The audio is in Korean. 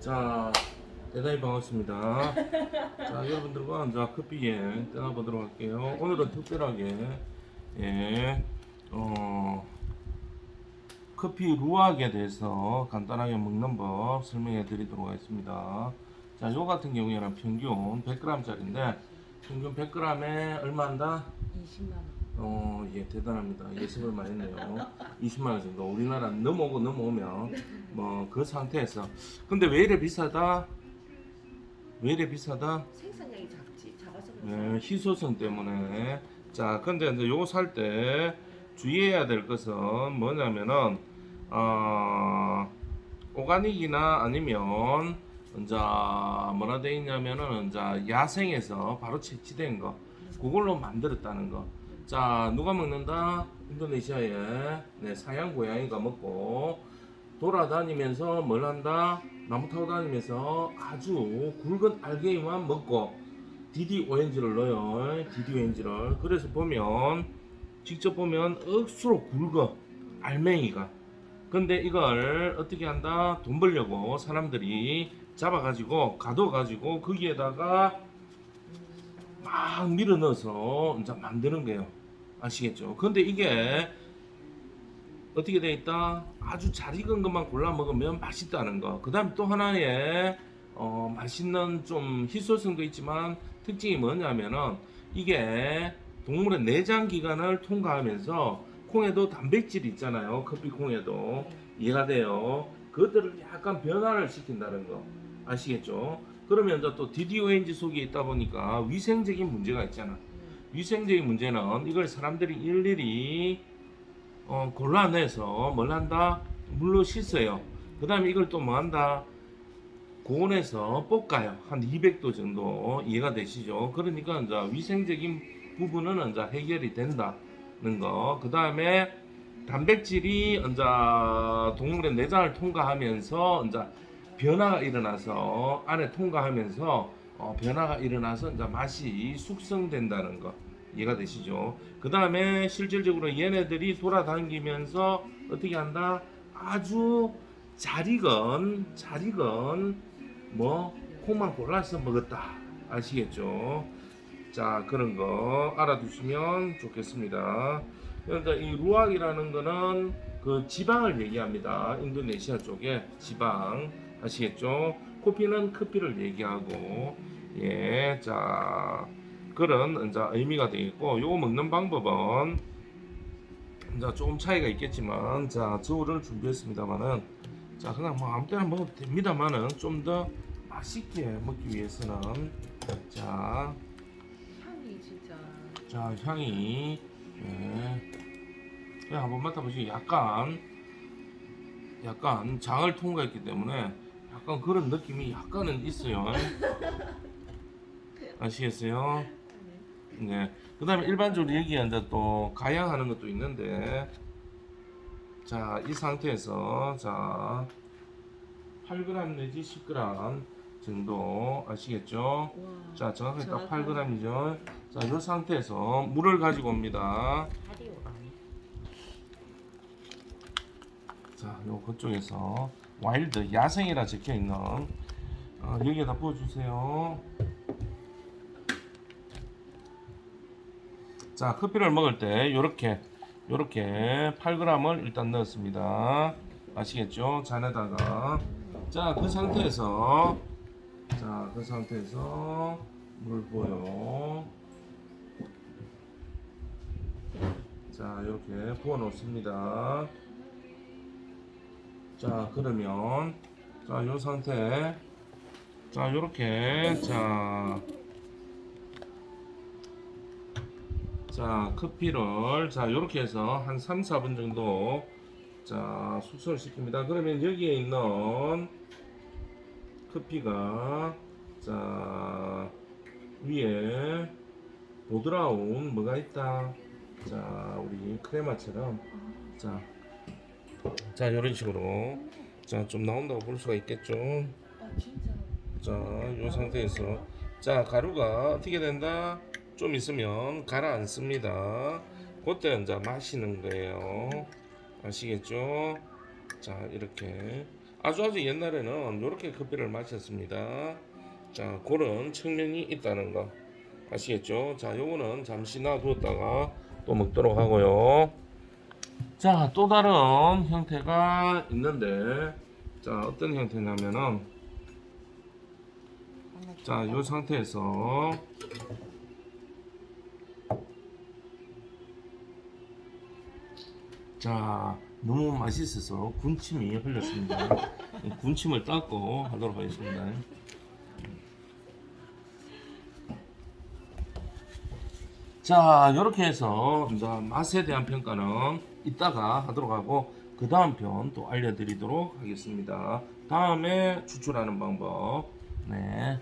자, 대단히 반갑습니다. 자, 여러분들과 이제 커피 여행 떠나보도록 할게요. 오늘은 특별하게, 예, 어, 커피 루악에 대해서 간단하게 먹는 법 설명해 드리도록 하겠습니다. 자, 요 같은 경우에는 평균 100g짜리인데, 평균 100g에 얼마인다? 20만 원. 어, 예, 대단합니다. 예습을 많이 했네요. 20만 원 정도. 우리나라 넘어오고 넘어오면 뭐 그 상태에서. 근데 왜 이래 비싸다? 왜 이래 비싸다? 생산량이 작지 작아서 그렇지. 네, 희소성 때문에. 자, 근데 이제 요거 살 때 주의해야 될 것은 뭐냐면은 어, 오가닉이나 아니면 이제 뭐라 돼 있냐면은 이제 야생에서 바로 채취된 거 그걸로 만들었다는 거. 자, 누가 먹는다? 인도네시아에 네, 사양 고양이가 먹고 돌아다니면서 뭘 한다? 나무 타고 다니면서 아주 굵은 알갱이만 먹고 디디 오렌지를 넣어요. 디디 오렌지를. 그래서 보면 직접 보면 억수로 굵어 알맹이가. 근데 이걸 어떻게 한다? 돈 벌려고 사람들이 잡아가지고 가둬가지고 거기에다가 막 밀어 넣어서 이제 만드는 거예요. 아시겠죠? 근데 이게 어떻게 돼 있다? 아주 잘 익은 것만 골라 먹으면 맛있다는 거. 그 다음에 또 하나의 어, 맛있는 좀 희소성도 있지만 특징이 뭐냐면은 이게 동물의 내장 기관을 통과하면서 콩에도 단백질이 있잖아요. 커피 콩에도 이해가 돼요. 그것들을 약간 변화를 시킨다는 거 아시겠죠? 그러면 또 DDONG 속에 있다 보니까 위생적인 문제가 있잖아. 위생적인 문제는 이걸 사람들이 일일이 어, 골라내서 뭘 한다? 물로 씻어요. 그 다음에 이걸 또 뭐 한다? 고온에서 볶아요. 한 200도 정도 이해가 되시죠? 그러니까 이제 위생적인 부분은 이제 해결이 된다는 거. 그 다음에 단백질이 이제 동물의 내장을 통과하면서 이제 변화가 일어나서 안에 통과하면서 어, 변화가 일어나서 이제 맛이 숙성된다는 거. 이해가 되시죠? 그 다음에 실질적으로 얘네들이 돌아다니면서 어떻게 한다? 아주 잘 익은, 잘 익은, 뭐, 콩만 골라서 먹었다. 아시겠죠? 자, 그런 거 알아두시면 좋겠습니다. 그러니까 이 루악이라는 거는 그 지방을 얘기합니다. 인도네시아 쪽에 지방. 아시겠죠? 코피는 커피를 얘기하고, 예, 자. 그런 이제 의미가 되겠고 요거 먹는 방법은 이제 조금 차이가 있겠지만 자 저울을 준비했습니다만은 자 그냥 뭐 아무 때나 먹어도 됩니다만은 좀 더 맛있게 먹기 위해서는 자, 향이 진짜. 자 향이 예. 그냥 한번 맡아보시고 약간 약간 장을 통과했기 때문에 약간 그런 느낌이 약간은 있어요 아시겠어요? 네. 그 다음에 일반적으로 이제 또 가양하는 것도 있는데, 자, 이 상태에서, 자, 8g 내지 10g 정도 아시겠죠? 와. 자, 정확하게 딱 정확하네. 8g이죠. 자, 이 상태에서 물을 가지고 옵니다. 자, 요 그쪽에서 와일드 야생이라 적혀 있는 어, 여기에다 부어주세요. 자, 커피를 먹을 때 요렇게 요렇게 8g을 일단 넣었습니다. 아시겠죠? 잔에다가 자, 그 상태에서 자, 그 상태에서 물 부어요. 자, 이렇게 부어 놓습니다. 자 그러면 자 요 상태 자 요렇게 자, 자 커피를 자 요렇게 해서 한 3, 4분 정도 자 숙성을 시킵니다. 그러면 여기에 있는 커피가 자 위에 보드라운 뭐가 있다? 자 우리 크레마처럼. 자 자 이런 식으로. 자 좀 나온다고 볼 수가 있겠죠? 아. 자이 상태에서. 자 가루가 어떻게 된다 좀 있으면 가라앉습니다 그때 이제 마시는 거예요 아시겠죠 자 이렇게 아주 아주 옛날에는 이렇게 커피를 마셨습니다. 자, 그런 측면이 있다는 거 아시겠죠? 자, 요거는 잠시 놔두었다가 또 먹도록 하고요. 자, 또 다른 형태가 있는데, 자, 어떤 형태냐면은, 자, 이 상태에서 자, 너무 맛있어서 군침이 흘렸습니다. 군침을 닦고 하도록 하겠습니다. 자, 이렇게 해서 이제 맛에 대한 평가는 이따가 하도록 하고 그 다음 편 또 알려드리도록 하겠습니다. 다음에 추출하는 방법. 네.